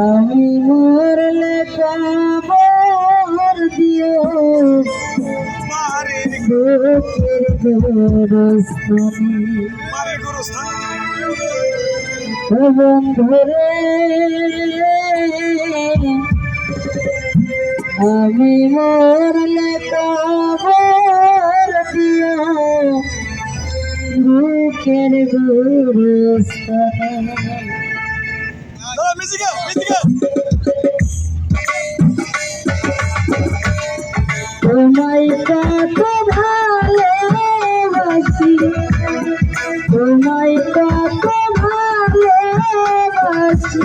আমি মরলে কবর দিও। বুকের গোরস্থানে। বন্ধুরে আমি মরলে কবর দিও। বুকের গোরস্থানে। দাদা মিউজিক মিউজিক তোমায় কত ভালোবাসি তোমায় কত ভালোবাসি।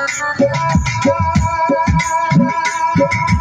আমি মরলে খবর দিও তোদের আরে রাতকে বাসা রাত এত সাগর জানো মামা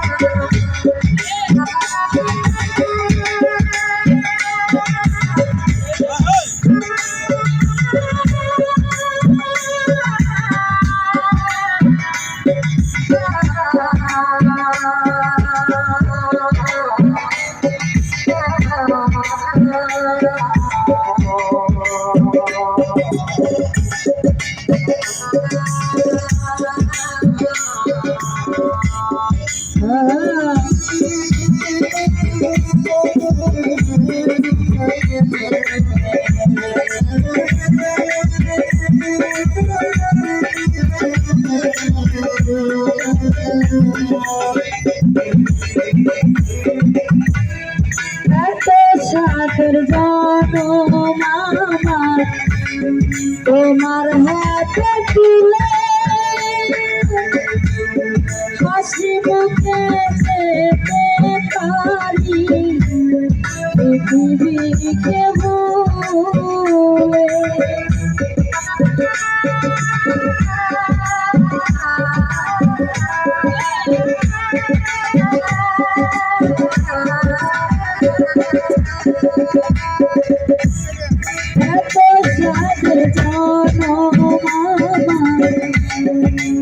তোমার হাতে তুলে হাসি মুখে যেতে পারি। পৃথিবীকে সাগর জানো মামা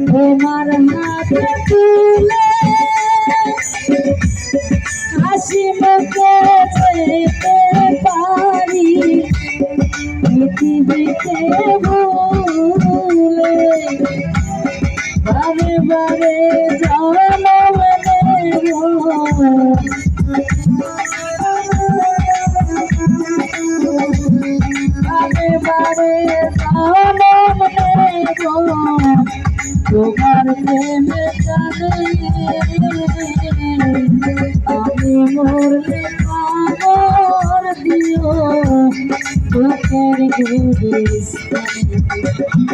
তোমার হাতে তুলে হাসি মুখে যেতে পারি পৃথিবীকে ভুলে বারে বারে জনম বারে বারে তোমার প্রেমে আমি মরলে খবর দিও তোকের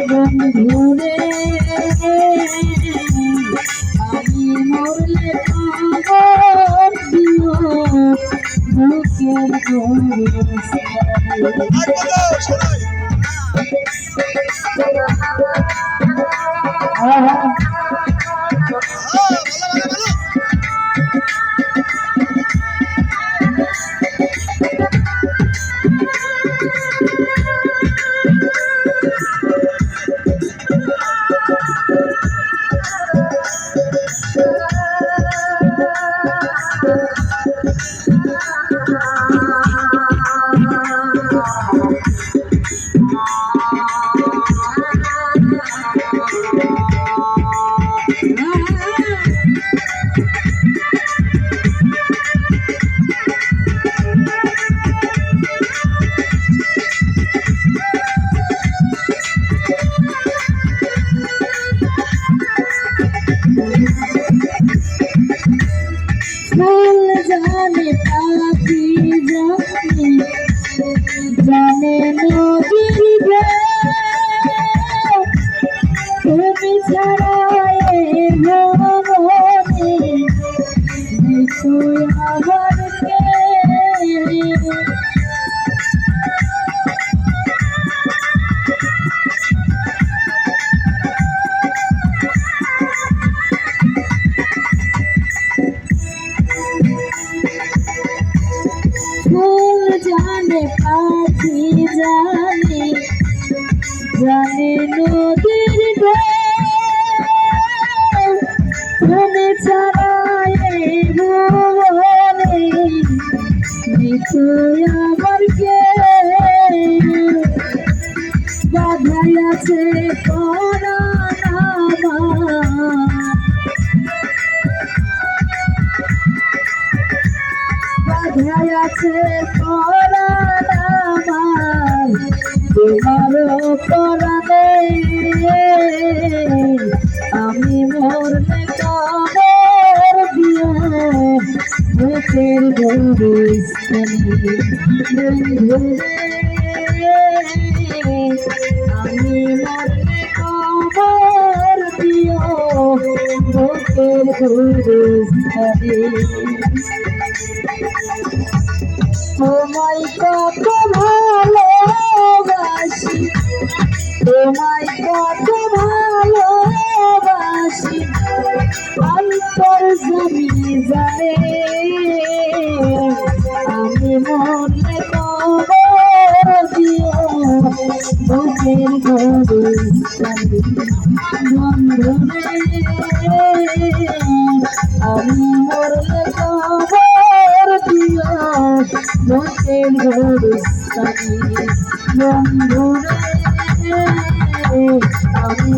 বন্ধুরে আমি মরলে খবর দিও তোকের আর ফুল জানে পাখি জানে জানে না। আছে পরাণ আমার তোমার পরাণে আমি মরলে কামর দিও বুকের গৌরস্থানে বন্ধু রে আমি মরলে কামর গৌরস্থানে তোমায় কত ভালোবাসি, তোমায় কত ভালোবাসি, অন্তর জমি জানে আমি মনে কবর দিও, বুকের আমি মরলে দিও বুকের গরু বন্ধুরে আমি দিও আমি